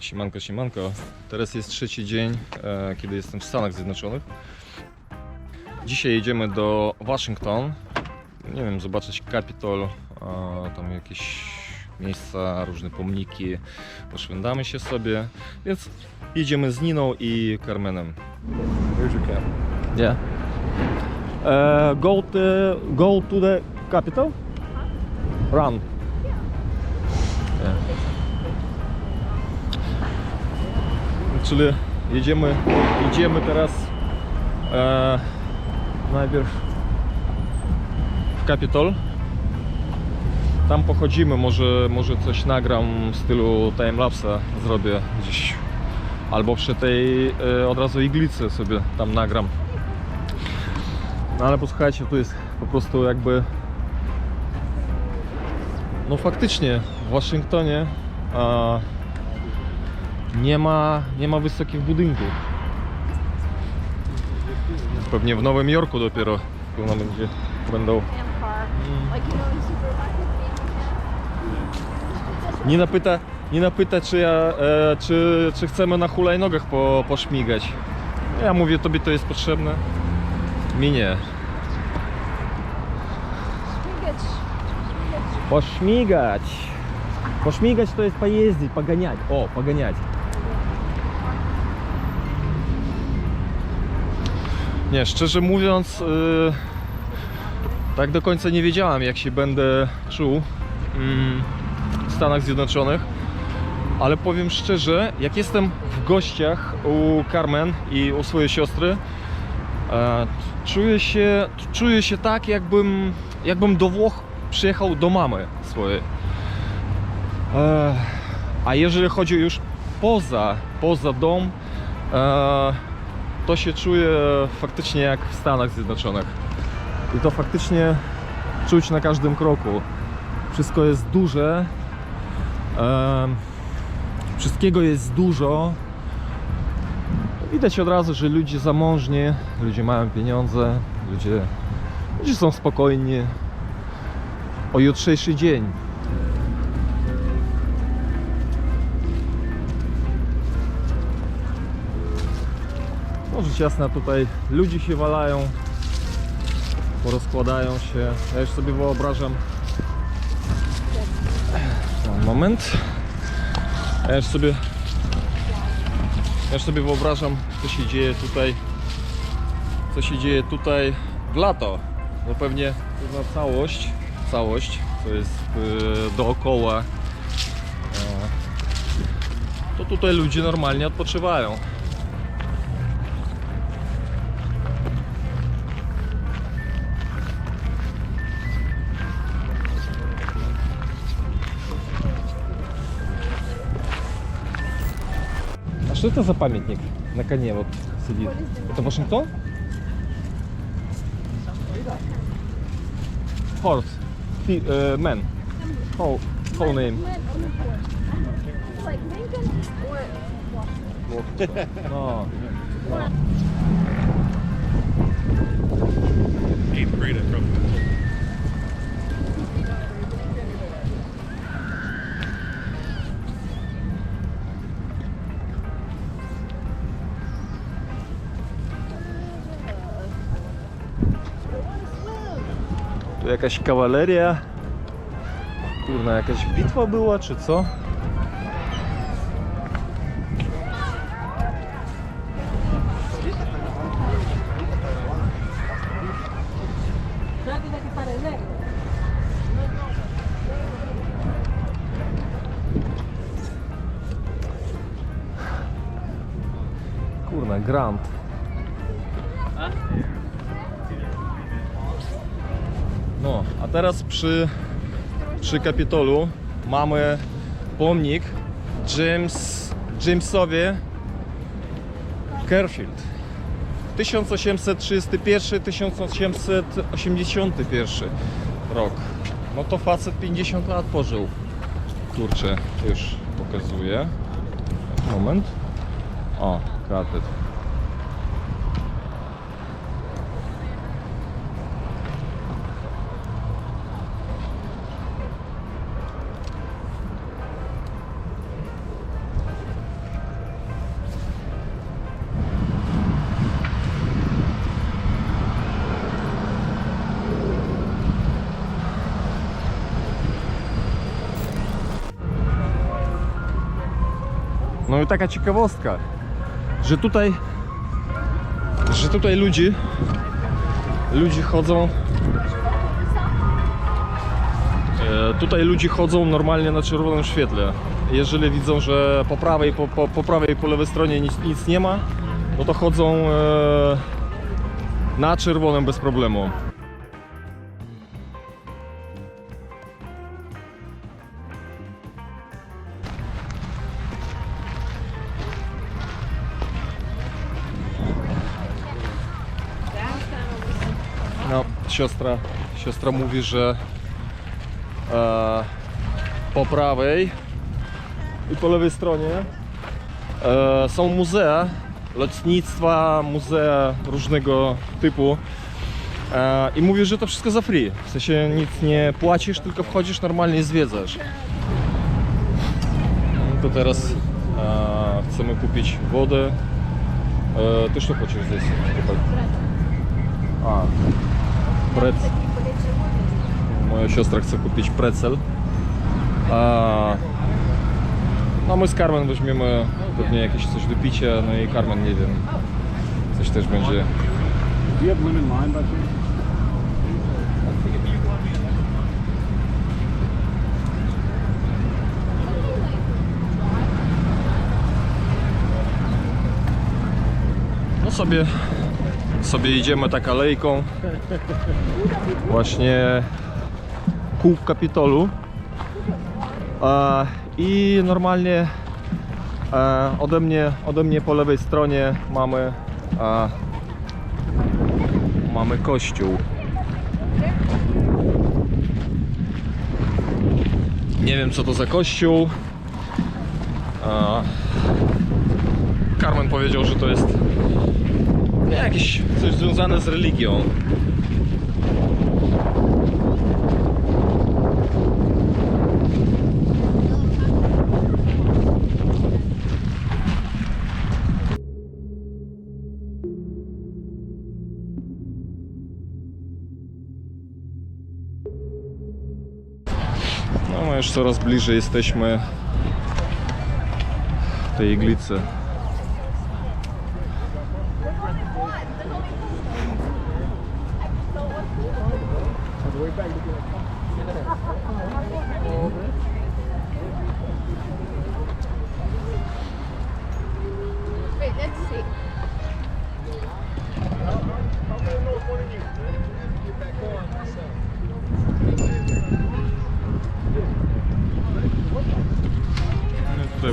Siemanko, siemanko. Teraz jest trzeci dzień, e, kiedy jestem w Stanach Zjednoczonych. Dzisiaj jedziemy do Waszyngton. Nie wiem, zobaczyć Capitol, e, tam jakieś miejsca, różne pomniki. Poszwędamy się sobie, więc jedziemy z Niną i Carmenem. Here's your cap. Yeah. Uh, go to go to the capital. Run. Yeah. Czyli jedziemy, idziemy teraz e, najpierw w Capitol. Tam pochodzimy, może, może coś nagram w stylu timelapsa zrobię gdzieś. Albo przy tej e, od razu iglicy sobie tam nagram. No ale posłuchajcie, tu jest po prostu jakby. No faktycznie w Waszyngtonie nie, ma, nie ma wysokich budynków. Pewnie w Nowym Jorku dopiero pewno będzie, będą. Nina pyta, Nina pyta czy, ja, e, czy, czy chcemy na hulajnogach po, poszmigać. Ja mówię, tobie to jest potrzebne. Mi nie. Poszmigać. Poszmigać to jest pojeździć, poganiać. O, poganiać. Nie, szczerze mówiąc, yy, tak do końca nie wiedziałem, jak się będę czuł mm, w Stanach Zjednoczonych. Ale powiem szczerze, jak jestem w gościach u Carmen i u swojej siostry, e, czuję się, czuję się tak, jakbym, jakbym do Włoch przyjechał do mamy swojej. E, a jeżeli chodzi już poza, poza dom, e, to się czuję faktycznie jak w Stanach Zjednoczonych. I to faktycznie czuć na każdym kroku. Wszystko jest duże. Wszystkiego jest dużo. Widać od razu, że ludzie zamożni, ludzie mają pieniądze, ludzie, ludzie są spokojni o jutrzejszy dzień. No rzecz jasna tutaj ludzie się walają, porozkładają się. Ja już sobie wyobrażam. Moment. Ja już sobie ja już sobie wyobrażam co się dzieje tutaj co się dzieje tutaj w lato. No pewnie na całość, całość, to jest yy, dookoła. E, to tutaj ludzie normalnie odpoczywają. Что это за памятник на коне вот сидит? Это Вашингтон? Uh, or No. Eighth grade at Trump. Jakaś kawaleria. Kurna, jakaś bitwa była, czy co? Kurna, Grant. No, a teraz przy, przy Kapitolu mamy pomnik James, Jamesowi Kerfield. 1831-1881 rok. No to facet 50 lat pożył. Kurczę, już pokazuję. Moment. O, kratet. No i taka ciekawostka, że tutaj, że tutaj ludzi, ludzi chodzą, e, tutaj ludzi chodzą normalnie na czerwonym świetle. Jeżeli widzą, że po prawej, po, po, po prawej, po lewej stronie nic, nic nie ma, no to chodzą e, na czerwonym bez problemu. siostra, siostra mówi, że e, po prawej i po lewej stronie e, są muzea lotnictwa, muzea różnego typu. E, I mówi, że to wszystko za free. W sensie nic nie płacisz, tylko wchodzisz normalnie i zwiedzasz. No to teraz e, chcemy kupić wodę. E, ty что хочешь здесь? A, prec. Moja siostra chce kupić precel. A, no my z Carmen weźmiemy pewnie jakieś coś do picia, no i Carmen nie wiem. Coś też będzie. No sobie, sobie idziemy tak alejką. Właśnie ku Kapitolu. E, I normalnie e, ode, mnie, ode mnie po lewej stronie mamy e, mamy kościół. Nie wiem co to za kościół. Carmen powiedział, że to jest jakieś coś związane z religią. No, już coraz bliżej jesteśmy tej iglicy.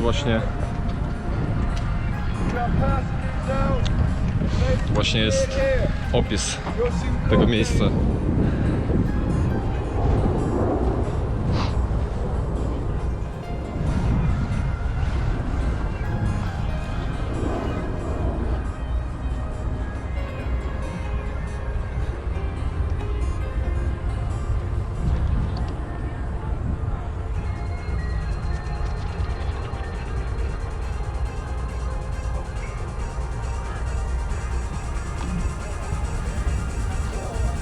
Właśnie właśnie jest opis tego miejsca.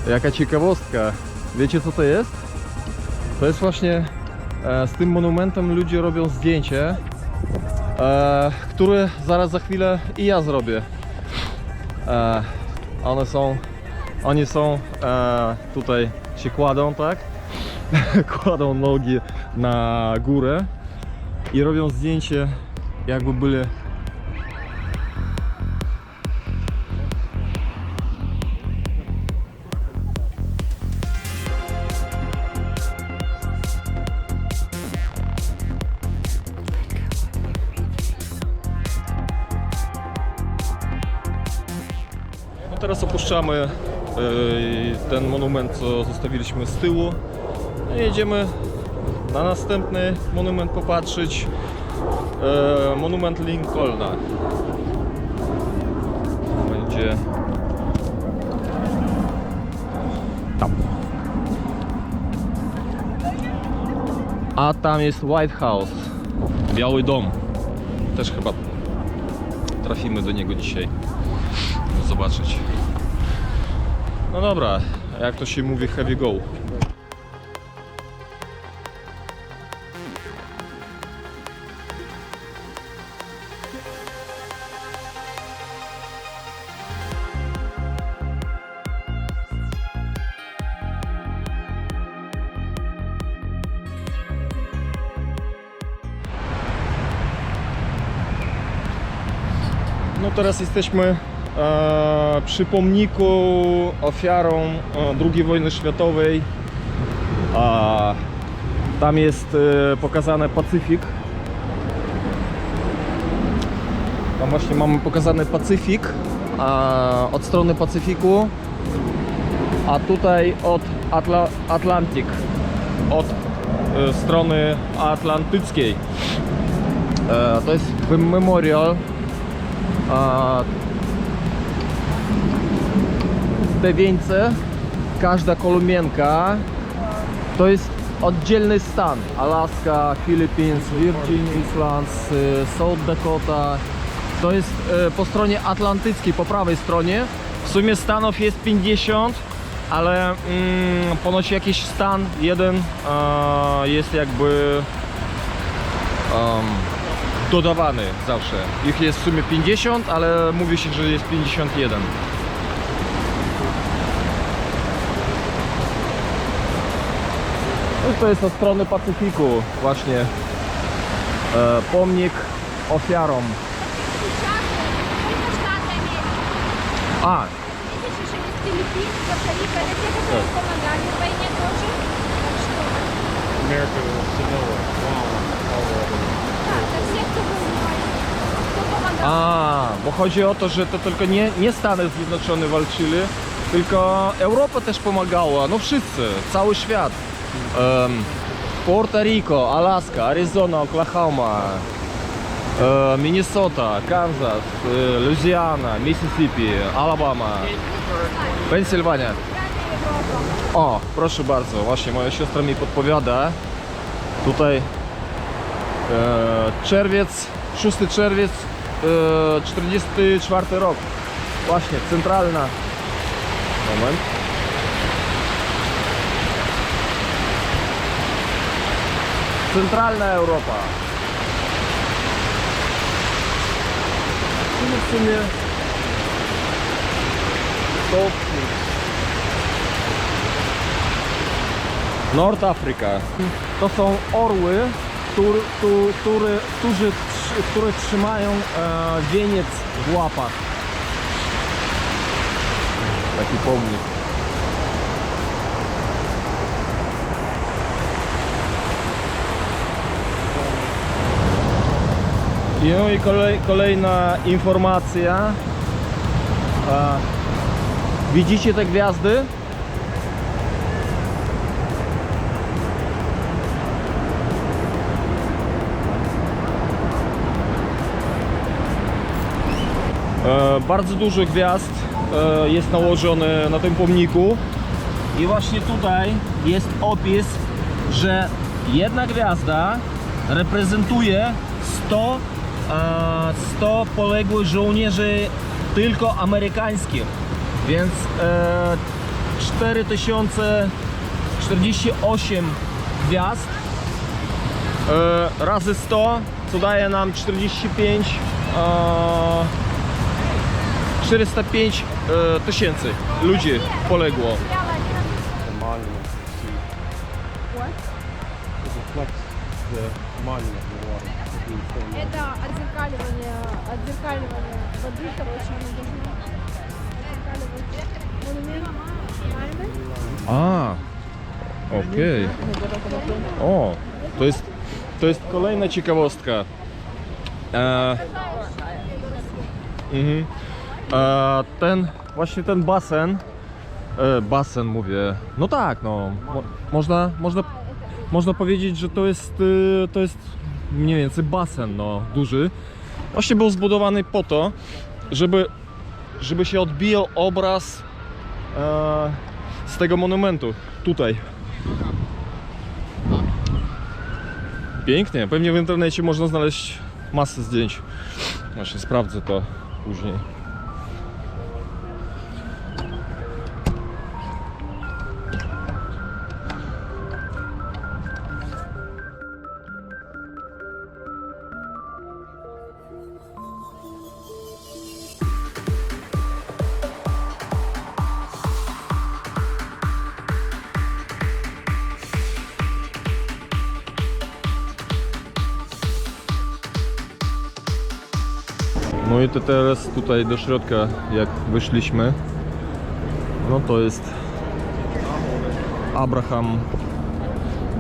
Jaka ciekawostka. Wiecie co to jest? To jest właśnie e, z tym monumentem ludzie robią zdjęcie, e, które zaraz za chwilę i ja zrobię. E, one są, oni są e, tutaj się kładą, tak? kładą nogi na górę i robią zdjęcie jakby byli teraz opuszczamy e, ten monument, co zostawiliśmy z tyłu. No jedziemy na następny monument popatrzeć. E, Monument Lincolna. Będzie tam. A tam jest White House. Biały Dom. Też chyba trafimy do niego dzisiaj to zobaczyć. No dobra, jak to się mówi, heavy go. No teraz jesteśmy przy pomniku ofiarom e, II wojny światowej. Tam jest e, pokazany Pacyfik. Tam właśnie mamy pokazany Pacyfik. Od strony Pacyfiku. A tutaj od Atla Atlantyk. Od e, strony atlantyckiej. E, to jest memorial te wieńce, każda kolumienka to jest oddzielny stan. Alaska, Philippines, Virgin Islands, y, South Dakota. To jest y, po stronie atlantyckiej, po prawej stronie. W sumie stanów jest 50, ale mm, ponoć jakiś stan jeden e, jest jakby em, dodawany zawsze. Ich jest w sumie 50, ale mówi się, że jest 51. i to jest od strony Pacyfiku właśnie e, pomnik ofiarom. Это Штаты Америки. A, Видишь, еще есть Филиппины, Коста-Рика. Это те, которые помогали в войне тоже. Так что, America civil war all over. да, это все, кто воевали, кто помогал. a, bo chodzi o to, że to tylko nie, nie Stany Zjednoczone walczyli, tylko Europa też pomagała, no wszyscy, cały świat. um, Puerto Rico, Alaska, Arizona, Oklahoma, uh, Minnesota, Kansas, uh, Louisiana, Mississippi, Alabama, Pensylwania. O, proszę bardzo, właśnie moja siostra mi podpowiada. Tutaj e, czerwiec, 6 czerwiec, e, 44 rok. Właśnie, centralna. Moment. Centralna Europa. Czyli w sumie to Nord Afryka. To są orły, którzy, które trzymają e, wieniec w łapach. Taki pomnik. I No i kolej, kolejna informacja. E, widzicie te gwiazdy? E, bardzo dużo gwiazd e, jest nałożone na tym pomniku i właśnie tutaj jest opis, że jedna gwiazda reprezentuje 100, e, 100 poległych żołnierzy tylko amerykańskich, więc e, 4048 gwiazd e, razy 100 co daje nam 45 e, 405 e, tysięcy ludzi poległo. filmed. Это отзеркаливание, отзеркаливание воды, короче, оно должно отзеркаливать монумент. Monument. A, okej. O, to jest, to jest kolejna ciekawostka. E, mhm. e, ten, właśnie ten basen, e, basen mówię, no tak, no, mo, można, można, można powiedzieć, że to jest, y, to jest mniej więcej basen, no, duży. Właśnie był zbudowany po to, żeby, żeby się odbijał obraz e, z tego monumentu tutaj. Pięknie, pewnie w internecie można znaleźć masę zdjęć. Właśnie sprawdzę to później. I to teraz tutaj do środka, jak wyszliśmy, no to jest Abraham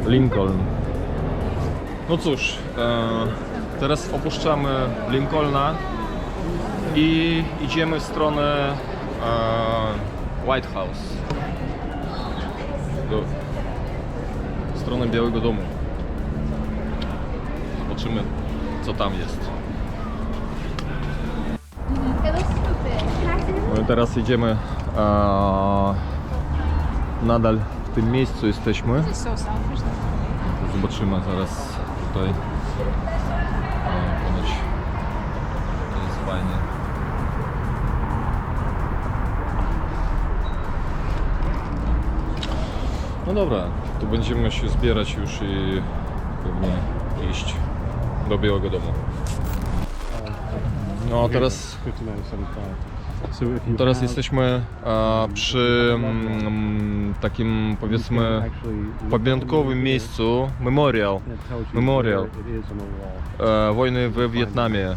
Lincoln. No cóż, e, teraz opuszczamy Lincolna i idziemy w stronę e, White House. Do, w stronę Białego Domu. Zobaczymy, co tam jest. No i teraz idziemy a, nadal w tym miejscu jesteśmy. Zobaczymy zaraz tutaj. A, ponoć jest fajnie. No dobra, to będziemy się zbierać już i pewnie iść do Białego Domu. No teraz, tak. teraz jesteśmy a, przy mm, takim powiedzmy pamiątkowym miejscu, memorial, memorial e, wojny w Wietnamie.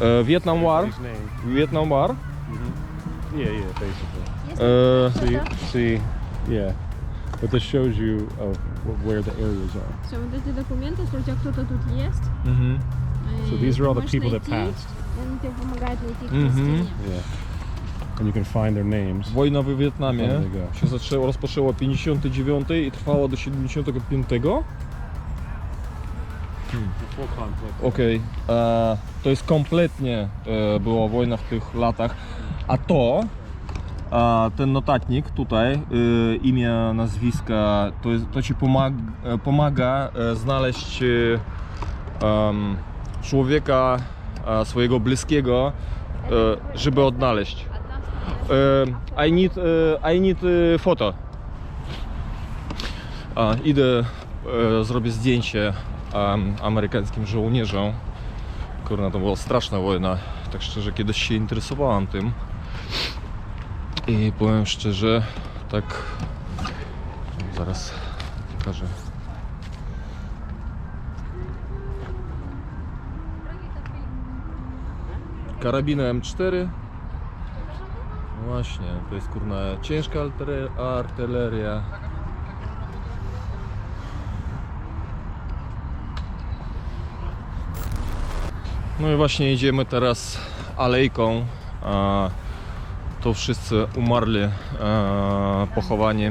E, Vietnam War, Vietnam War. Mhm. Yeah, yeah, basically. Uh, see, see, yeah. But this shows you oh, where the areas are. Są te dokumenty, sprawdza kto tu jest. Mhm. So these are all the people that passed and they pomagają Mhm. Yeah. And you can find their names. Wojna w Wietnamie się zaczęła, rozpoczęła 59 i trwała do 75. Before. Hmm. Okej, e, to jest kompletnie e, była wojna w tych latach. A to, e, ten notatnik tutaj, e, imię, nazwiska, to, jest, to ci pomaga, pomaga e, znaleźć e, człowieka, swojego bliskiego, e, żeby odnaleźć. E, I need, e, I need foto. Idę, zrobię zdjęcie amerykańskim żołnierzom. Kurna, to była straszna wojna. Tak szczerze, kiedyś się interesowałam tym. I powiem szczerze, tak. Zaraz pokażę. Karabiny M4. No właśnie, to jest kurna ciężka artyleria. No i właśnie idziemy teraz alejką. To wszyscy umarli, e, pochowani.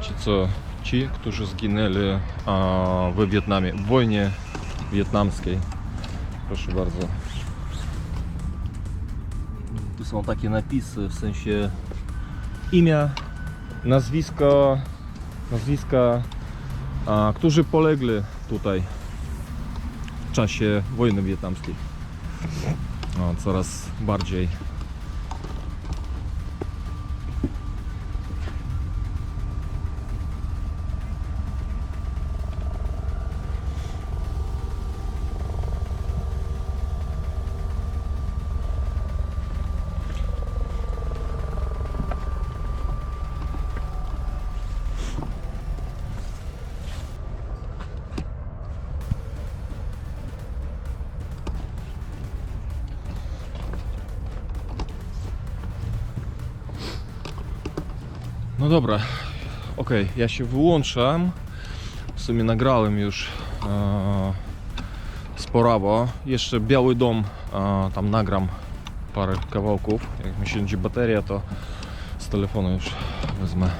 Ci co? Ci, którzy zginęli a, w Wietnamie, w wojnie wietnamskiej. Proszę bardzo. Tu są takie napisy, w sensie imię, nazwisko, nazwiska, a, którzy polegli tutaj w czasie wojny wietnamskiej. No, coraz bardziej. Dobra, okej, ja się wyłączam. W sumie nagrałem już e, sporawo. Jeszcze Biały Dom, e, tam nagram parę kawałków. Jak mi się bateria, to z telefonu już wezmę.